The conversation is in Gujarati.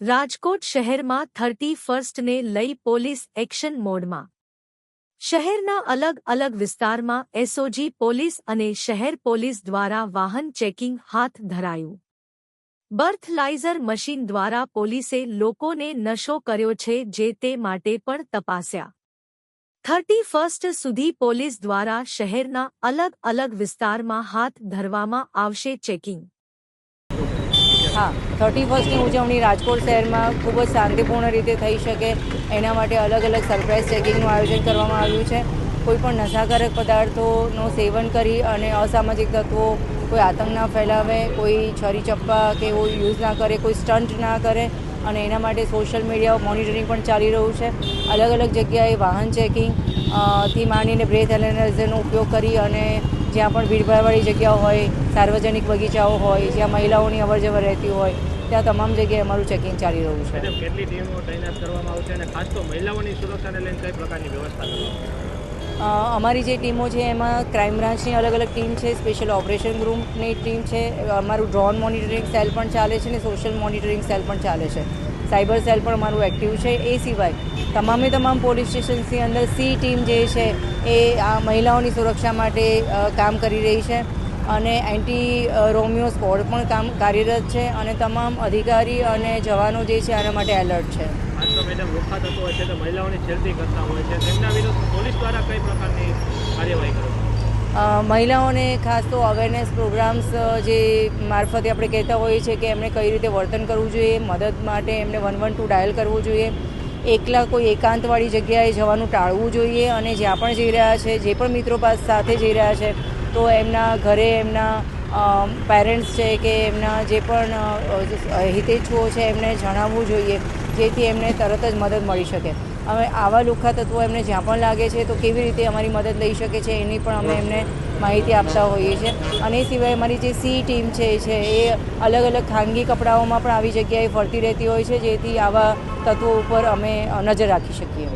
રાજકોટ શહેરમાં થર્ટી ફર્સ્ટને લઈ પોલીસ એક્શન મોડમાં. શહેરના અલગ અલગ વિસ્તારમાં એસઓજી પોલીસ અને શહેર પોલીસ દ્વારા વાહન ચેકિંગ હાથ ધરાયું. બર્થલાઇઝર મશીન દ્વારા પોલીસે લોકોને નશો કર્યો છે જે તે માટે પણ તપાસ્યા. થર્ટી ફર્સ્ટ સુધી પોલીસ દ્વારા શહેરના અલગ અલગ વિસ્તારમાં હાથ ધરવામાં આવશે ચેકિંગ. હા થર્ટી ફર્સ્ટની ઉજવણી રાજકોટ શહેરમાં ખૂબ જ શાંતિપૂર્ણ રીતે થઈ શકે એના માટે અલગ અલગ સરપ્રાઇઝ ચેકિંગનું આયોજન કરવામાં આવ્યું છે. કોઈપણ નશાકારક પદાર્થોનું સેવન કરી અને અસામાજિક તત્વો કોઈ આતંક ના ફેલાવે, કોઈ છરી ચપ્પા કે એવું યુઝ ના કરે, કોઈ સ્ટન્ટ ના કરે અને એના માટે સોશિયલ મીડિયા મોનિટરિંગ પણ ચાલી રહ્યું છે. અલગ અલગ જગ્યાએ વાહન ચેકિંગથી માંડીને બ્રેથ એનાલાઇઝરનો ઉપયોગ કરી અને જ્યાં પણ ભીડભાડવાળી જગ્યાઓ હોય સાર્વજનિક બગીચાઓ હોય જ્યાં મહિલાઓની અવરજવર રહેતી હોય ત્યાં તમામ જગ્યાએ અમારું ચેકિંગ ચાલી રહ્યું છે. કેટલી ટીમો તૈનાત કરવામાં આવશે અને ખાસ તો મહિલાઓની સુરક્ષાને લઈને કઈ પ્રકારની વ્યવસ્થા અમારી જે ટીમો છે એમાં ક્રાઇમ બ્રાન્ચની અલગ અલગ ટીમ છે સ્પેશિયલ ઓપરેશન ગ્રુપની ટીમ છે અમારું ડ્રોન મોનિટરિંગ સેલ પણ ચાલે છે અને સોશિયલ મોનિટરિંગ સેલ પણ ચાલે છે. સાયબર સેલ પણ અમારું એક્ટિવ છે એ સિવાય તમામે તમામ પોલીસ સ્ટેશન્સની અંદર સી ટીમ જે છે એ આ મહિલાઓની સુરક્ષા માટે કામ કરી રહી છે. અને એન્ટી રોમિયો સ્કોડ પણ કામ કાર્યરત છે અને તમામ અધિકારી અને જવાનો જે છે આના માટે એલર્ટ છે. મેડમ લુખ્ખા તત્વો હોય છે તો મહિલાઓની છેડતી કરતા હોય છે. તેમના વિરુદ્ધ પોલીસ દ્વારા કઈ પ્રકારની કાર્યવાહી કરો મહિલાઓને ખાસ તો અવેરનેસ પ્રોગ્રામ્સ જે મારફતે આપણે કહેતા હોઈએ છીએ કે એમને કઈ રીતે વર્તન કરવું જોઈએ મદદ માટે એમને વન વન ટુ ડાયલ કરવું જોઈએ. એકલા કોઈ એકાંતવાળી જગ્યાએ જવાનું ટાળવું જોઈએ અને જ્યાં પણ જઈ રહ્યા છે, જે પણ મિત્રો પાસે સાથે જઈ રહ્યા છે, તો એમના ઘરે એમના પેરેન્ટ્સ છે કે એમના જે પણ હિતેચ્છુઓ છે, એમને જણાવવું જોઈએ, જેથી એમને તરત જ મદદ મળી શકે. હવે આવા લુખ્ખા તત્વો એમને જ્યાં પણ લાગે છે તો કેવી રીતે અમારી મદદ લઈ શકે છે એની પણ અમે એમને માહિતી આપતા હોઈએ છીએ. અને એ સિવાય અમારી જે સી ટીમ છે છે, એ અલગ અલગ ખાનગી કપડાઓમાં પણ આવી જગ્યાએ ફરતી રહેતી હોય છે, જેથી આવા તત્વો ઉપર અમે નજર રાખી શકીએ.